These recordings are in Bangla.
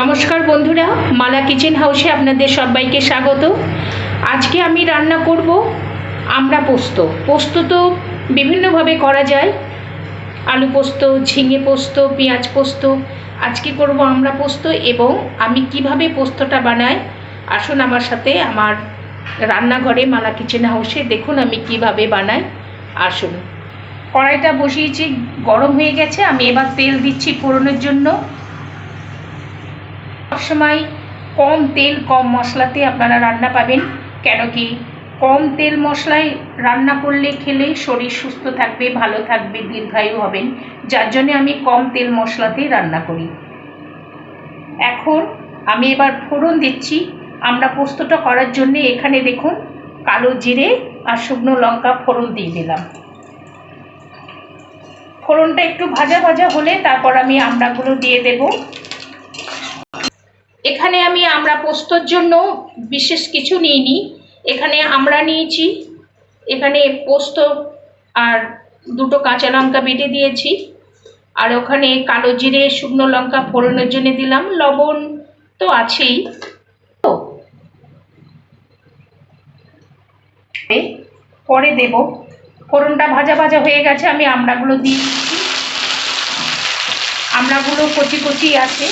নমস্কার বন্ধুরা, মালা কিচেন হাউসে আপনাদের সবাইকে স্বাগত। আজকে আমি রান্না করব আমরা পোস্ত। পোস্ত তো বিভিন্নভাবে করা যায়। আলু পোস্ত, ঝিঙে পোস্ত, পেঁয়াজ পোস্ত। আজকে করব আমরা পোস্ত এবং আমি কীভাবে পোস্তটা বানাই। আসুন আমার সাথে আমার রান্নাঘরে মালা কিচেন হাউসে দেখুন আমি কীভাবে বানাই। আসুন। কড়াইটা বসিয়েছি, গরম হয়ে গেছে। আমি এবার তেল দিচ্ছি ফোড়নের জন্য। সবসময় কম তেল, কম মশলাতে আপনারা রান্না পাবেন। কেন কি কম তেল মশলায় রান্না করলে খেলে শরীর সুস্থ থাকবে, ভালো থাকবে, দীর্ঘায়ু হবেন। যার জন্য আমি কম তেল মশলাতেই রান্না করি। এখন আমি এবার ফোড়ন দিচ্ছি। আমরা পোস্তটা করার জন্য এখানে দেখুন কালো জিরে আর শুকনো লঙ্কা ফোড়ন দিয়ে দিলাম। ফোড়নটা একটু ভাজা ভাজা হলে তারপর আমি আমড়াগুলো দিয়ে দেবো। এখানে আমি আমরা পোস্তর জন্য বিশেষ কিছু নিইনি। এখানে আমরা নিয়েছি, এখানে পোস্ত আর দুটো কাঁচা লঙ্কা বেটে দিয়েছি। আর ওখানে কালো জিরে, শুকনো লঙ্কা ফোড়নের জন্য দিলাম। লবণ তো আছেই। তো পরে দেব। ফোড়নটা ভাজা ভাজা হয়ে গেছে, আমি আমড়াগুলো দিয়ে আমড়াগুলো কচি কচি আছে।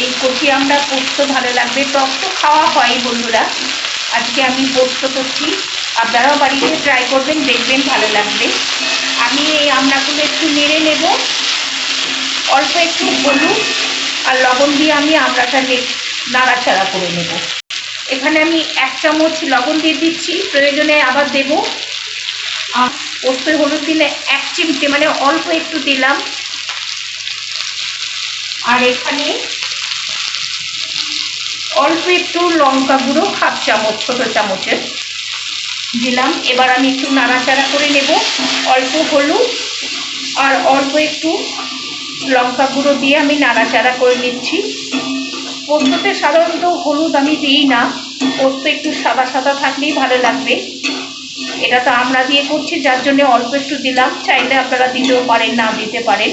এই কচি আমরা পোস্ত ভালো লাগবে। টক তো খাওয়া হয় বন্ধুরা। আজকে আমি পোস্ত করছি। আপনারাও বাড়িতে ট্রাই করবেন, দেখবেন ভালো লাগবে। আমি এই আমড়াগুলো একটু নেড়ে নেব। অল্প একটু হলুদ আর লবণ দিয়ে আমি আমড়াটাকে নাড়াচাড়া করে নেব। এখানে আমি এক চামচ লবণ দিয়ে দিচ্ছি। প্রয়োজনে আবার দেব। পোস্ত হলুদ দিলে এক চিমটে মানে অল্প একটু দিলাম। আর এখানে অল্প একটু লঙ্কা গুঁড়ো, হাফ চামচ, ছোটো চামচের দিলাম। এবার আমি একটু নাড়াচাড়া করে নেব। অল্প হলুদ আর অল্প একটু লঙ্কা গুঁড়ো দিয়ে আমি নাড়াচাড়া করে নিচ্ছি। পোস্ততে সাধারণত হলুদ আমি দিই না। পোস্ত একটু সাদা সাদা থাকলেই ভালো লাগবে। এটা তো আমরা দিয়ে করছি, যার জন্য অল্প একটু দিলাম। চাইলে আপনারা দিতেও পারেন, না দিতে পারেন।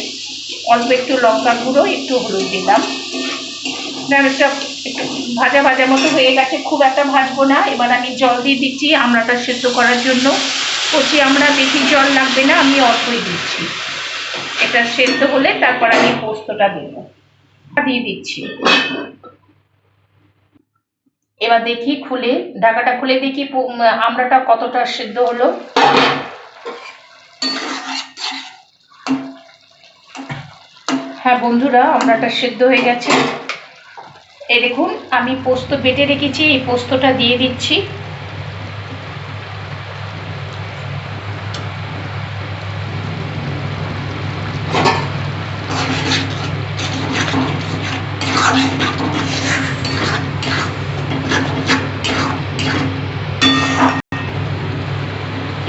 অল্প একটু লঙ্কা গুঁড়ো, একটু হলুদ দিলাম। ভাজা ভাজা মতো হয়ে গেছে। খুব একটা ভাজবো না। এবার আমি জল দিয়ে দিচ্ছি আমড়াটা সেদ্ধ করার জন্য। কচি আমরা বেশি জল লাগবে না, আমি অল্পই দিচ্ছি। এটা সেদ্ধ হলে তারপর আমি পোস্তটা দেব। দিয়ে দিচ্ছি। এবার দেখি খুলে, ঢাকাটা খুলে দেখি আমড়াটা কতটা সেদ্ধ হলো। হ্যাঁ বন্ধুরা আমড়াটা সেদ্ধ হয়ে গেছে। এই দেখুন, আমি পোস্ত বেটে রেখেছি, এই পোস্তটা দিয়ে দিচ্ছি।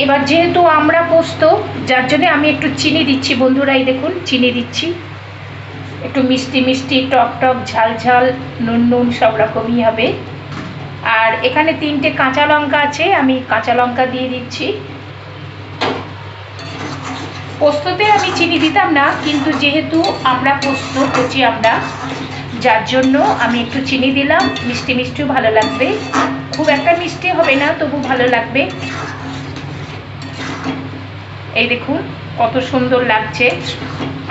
এবার যেহেতু আমরা পোস্ত, যার জন্য আমি একটু চিনি দিচ্ছি বন্ধুরাই দেখুন, চিনি দিচ্ছি। একটু মিষ্টি মিষ্টি, টক টক, ঝাল ঝাল, নুন নুন সব রকমই হবে। আর এখানে তিনটে কাঁচা লঙ্কা আছে, আমি কাঁচা লঙ্কা দিয়ে দিচ্ছি। পোস্ততে আমি চিনি দিতাম না, কিন্তু যেহেতু আমরা পোস্ত কচি আমরা, যার জন্য আমি একটু চিনি দিলাম। মিষ্টি মিষ্টিও ভালো লাগবে। খুব একটা মিষ্টি হবে না, তবু ভালো লাগবে। এই দেখুন, কত সুন্দর লাগছে।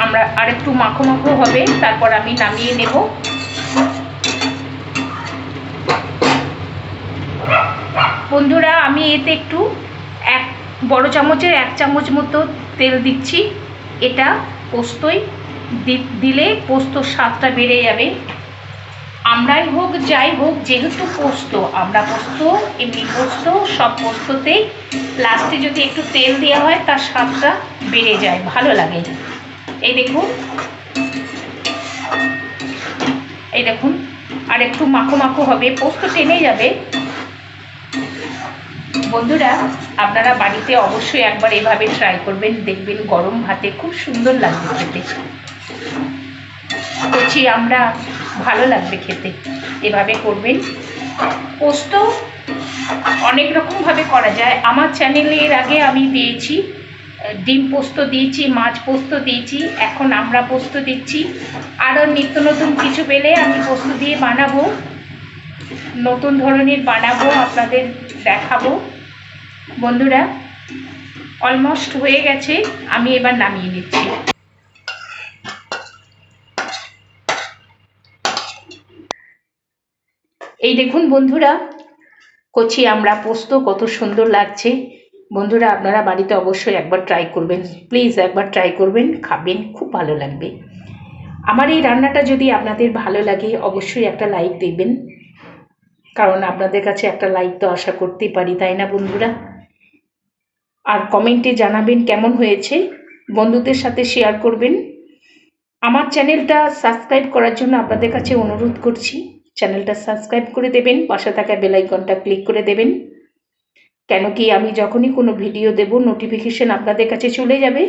আমরা আরেকটু মাখো মাখো হবে, তারপর আমি নামিয়ে নেব। বন্ধুরা, আমি এতে একটু এক, বড় চামচের এক চামচ মতো তেল দিচ্ছি। এটা পোস্তই দিলে পোস্তর স্বাদটা বেড়ে যাবে। আমরাই হোক, যাই হোক, যেহেতু পোস্ত, আমরা পোস্ত, এমনি পোস্ত, সব পোস্ততেই লাস্টে যদি একটু তেল দেওয়া হয়, তার স্বাদটা বেড়ে যায়, ভালো লাগে। এই দেখুন। এই দেখুন, আর একটু মাখো মাখো হবে। পোস্ত টেনে যাবে। বন্ধুরা, আপনারা বাড়িতে অবশ্যই একবার এভাবে ট্রাই করবেন, দেখবেন গরম ভাতে খুব সুন্দর লাগবে খেতে। কচি আমরা, ভালো লাগবে খেতে। এভাবে করবেন। পোস্ত অনেক রকমভাবে করা যায়। আমার চ্যানেলে এর আগে আমি দিয়েছি ডিম পোস্ত দিয়েছি, মাছ পোস্ত দিয়েছি, এখন আমরা পোস্ত দিচ্ছি। আরও নিত্য নতুন কিছু পেলে আমি পোস্ত দিয়ে বানাবো। নতুন ধরনের বানাবো, আপনাদের দেখাবো। বন্ধুরা অলমোস্ট হয়ে গেছে, আমি এবার নামিয়ে নিচ্ছি। এই দেখুন বন্ধুরা, কচি আমরা পোস্ত কত সুন্দর লাগছে। বন্ধুরা, আপনারা বাড়িতে অবশ্যই একবার ট্রাই করবেন। প্লিজ একবার ট্রাই করবেন, খাবেন, খুব ভালো লাগবে। আমার এই রান্নাটা যদি আপনাদের ভালো লাগে, অবশ্যই একটা লাইক দেবেন। কারণ আপনাদের কাছে একটা লাইক তো আশা করতেই পারি, তাই না বন্ধুরা? আর কমেন্টে জানাবেন কেমন হয়েছে, বন্ধুদের সাথে শেয়ার করবেন। আমার চ্যানেলটা সাবস্ক্রাইব করার জন্য আপনাদের কাছে অনুরোধ করছি চ্যানেলটা সাবস্ক্রাইব করে দেবেন, পাশে থাকা বেলাইকনটা ক্লিক করে দেবেন। কেন কি আমি যখনই কোনো ভিডিও দেব নোটিফিকেশন আপনাদের কাছে চলে যাবে?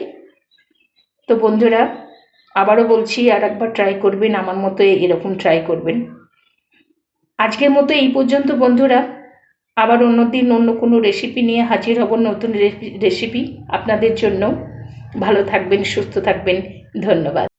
তো বন্ধুরা, আবারও বলছি, আর একবার ট্রাই করবেন, আমার মতো এরকম ট্রাই করবেন। আজকের মতো এই পর্যন্ত বন্ধুরা। আবার অন্য দিন অন্য কোনো রেসিপি নিয়ে হাজির হব, নতুন রেসিপি আপনাদের জন্য। ভালো থাকবেন, সুস্থ থাকবেন। ধন্যবাদ।